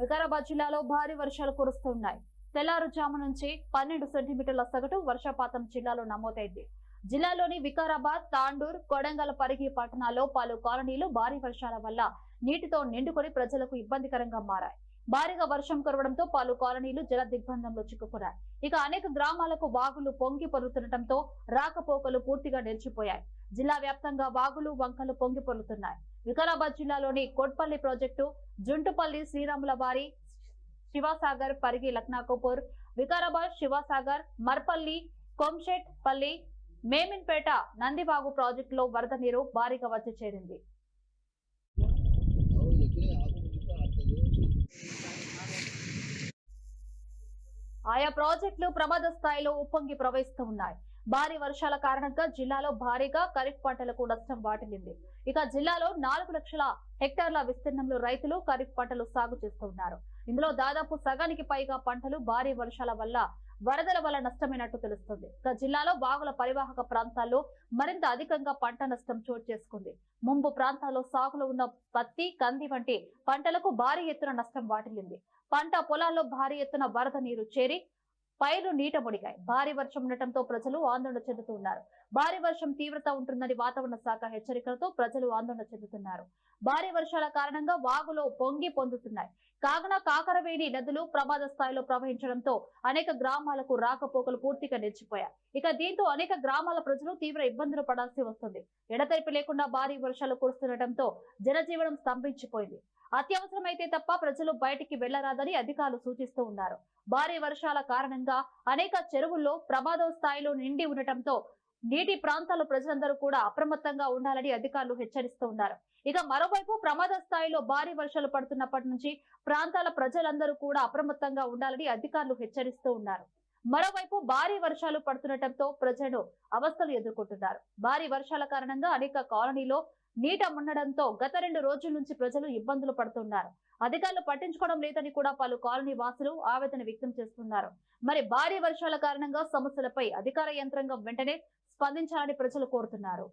వికారాబాద్ జిల్లాలో భారీ వర్షాలు కురుస్తున్నాయి. తెల్లారుజాము నుంచి పన్నెండు సెంటీమీటర్ల సగటు వర్షపాతం జిల్లాలో నమోదైంది. జిల్లాలోని వికారాబాద్ తాండూర్ కొడంగల్ పరిగి పట్టణాల్లో పలు కాలనీలు భారీ వర్షాల వల్ల నీటితో నిండుకొని ప్రజలకు ఇబ్బందికరంగా మారాయి. భారీగా వర్షం కురవడంతో పలు కాలనీలు జల దిగ్బంధంలో చిక్కుకున్నాయి. ఇక అనేక గ్రామాలకు వాగులు పొంగి పొరుతుండటంతో రాకపోకలు పూర్తిగా నిలిచిపోయాయి. జిల్లా వ్యాప్తంగా వాగులు వంకలు పొంగి పొరుతున్నాయి. వికారాబాద్ జిల్లాలోని కోట్పల్లి ప్రాజెక్టు జుంటుపల్లి శ్రీరాముల వారి శివసాగర్ పరిగి లక్నాకోపూర్ వికారాబాద్ శివసాగర్ మర్పల్లి కొంషెట్ పల్లి మేమిన్పేట నందిబాగు ప్రాజెక్టులో వరద నీరు భారీగా వచ్చి చేరింది. ఆయా ప్రాజెక్టులు ప్రమాద స్థాయిలో ఉప్పొంగి ప్రవహిస్తూ ఉన్నాయి భారీ వర్షాల కారణంగా జిల్లాలో భారీగా ఖరీఫ్ పంటలకు నష్టం వాటిల్లింది. ఇక జిల్లాలో నాలుగు లక్షల హెక్టార్ల విస్తీర్ణంలో రైతులు ఖరీఫ్ పంటలు సాగు చేస్తున్నారు. ఇందులో దాదాపు సగానికి పైగా పంటలు భారీ వర్షాల వల్ల వరదల వల్ల నష్టమైనట్టు తెలుస్తుంది. ఇక జిల్లాలో వాగుల పరివాహక ప్రాంతాల్లో మరింత అధికంగా పంట నష్టం చోటు చేసుకుంది. ముంపు ప్రాంతాల్లో సాగులో ఉన్న పత్తి కంది వంటి పంటలకు భారీ ఎత్తున నష్టం వాటిల్లింది. పంట పొలాల్లో భారీ ఎత్తున వరద నీరు చేరి పైరు నీట మునిగాయి. భారీ వర్షం ఉండటంతో ప్రజలు ఆందోళన చెందుతున్నారు భారీ వర్షం తీవ్రత ఉంటుందని వాతావరణ శాఖ హెచ్చరికలతో ప్రజలు ఆందోళన చెందుతున్నారు. భారీ వర్షాల కారణంగా వాగులో పొంగి పొందుతున్నాయి. కాగన కాకరవేణి నదులు ప్రమాద స్థాయిలో ప్రవహించడంతో అనేక గ్రామాలకు రాకపోకలు పూర్తిగా నిలిచిపోయాయి. ఇక దీంతో అనేక గ్రామాల ప్రజలు తీవ్ర ఇబ్బందులు పడాల్సి వస్తుంది. ఎడతెరిపి లేకుండా భారీ వర్షాలు కురుస్తుండటంతో జనజీవనం స్తంభించిపోయింది. అత్యవసరమైతే తప్ప ప్రజలు బయటికి వెళ్ళరాదని అధికారులు సూచిస్తూ ఉన్నారు. భారీ వర్షాల కారణంగా అనేక చెరువుల్లో ప్రమాదం స్థాయిలో నిండి ఉండటంతో నీటి ప్రాంతాల ప్రజలందరూ కూడా అప్రమత్తంగా ఉండాలని అధికారులు హెచ్చరిస్తూ ఉన్నారు. ఇక మరోవైపు ప్రమాద స్థాయిలో భారీ వర్షాలు పడుతున్నప్పటి నుంచి ప్రాంతాల ప్రజలందరూ కూడా అప్రమత్తంగా ఉండాలని అధికారులు హెచ్చరిస్తూ ఉన్నారు. మరోవైపు భారీ వర్షాలు పడుతుండటంతో ప్రజలు అవస్థలు ఎదుర్కొంటున్నారు. భారీ వర్షాల కారణంగా అనేక కాలనీలో నీట మున్నడంతో గత రెండు రోజుల నుంచి ప్రజలు ఇబ్బందులు పడుతున్నారు. అధికారులు పట్టించుకోవడం లేదని కూడా పలు కాలనీ వాసులు ఆవేదన వ్యక్తం చేస్తున్నారు. మరి భారీ వర్షాల కారణంగా సమస్యలపై అధికార యంత్రాంగం వెంటనే స్పందించాలని ప్రజలు కోరుతున్నారు.